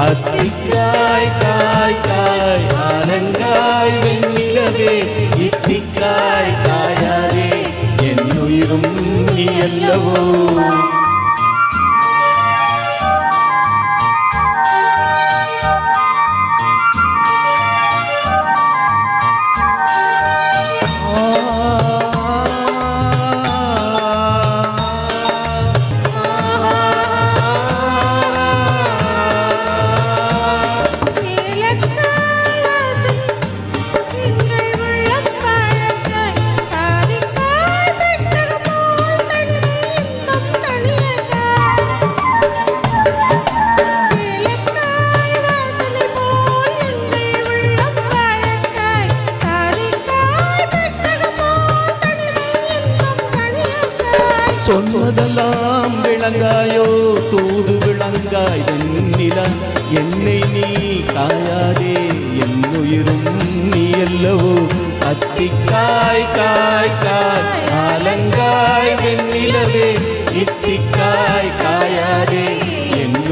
அத்திக்காய் காய் காய் ஆனங்காய் வெண்ணிலவே. இத்திக்காய் காயாரே என் உயிரும் நீ அல்லவோ. சொன்னதெல்லாம் விளங்காயோ? தூது விளங்காய் வெண்ணிலா என்னை நீ காயாதே என் உயிரும் நீ அல்லவோ? அத்திக்காய் காய் காய் ஆலங்காய் வெண்ணிலவே. இத்திக்காய் காயாதே என்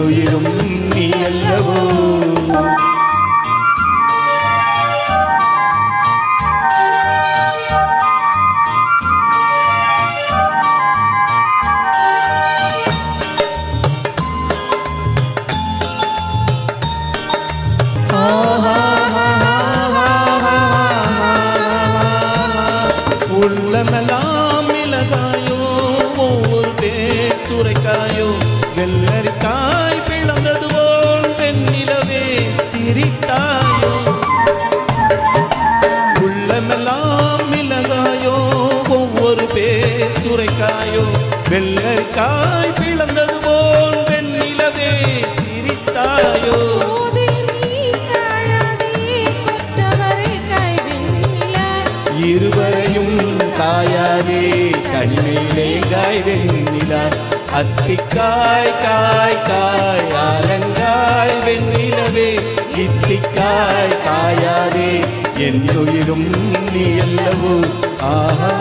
உள்ளமெல்லாம் மிளகாயோ ஒவ்வொரு பேர் சுரைக்காயோ வெள்ளரிக்காய் பிளந்தது போல் வெண்ணிலவே சிரித்தாயோ. உள்ளமெல்லாம் மிளகாயோ ஒவ்வொரு பேர் சுரைக்காயோ வெள்ளரிக்காய் பிளந்தது போல் வெண்ணிலவே சிரித்தாயோ. இருவரையும் காயாதே கண்ணிலே காய் வெண்ணிலா அத்திக்காய் காய் காய் ஆலங்காய் வெண்ணிலவே. இத்திக்காய் காயாதே என் உயிரும் நீ அல்லவோ ஆஹா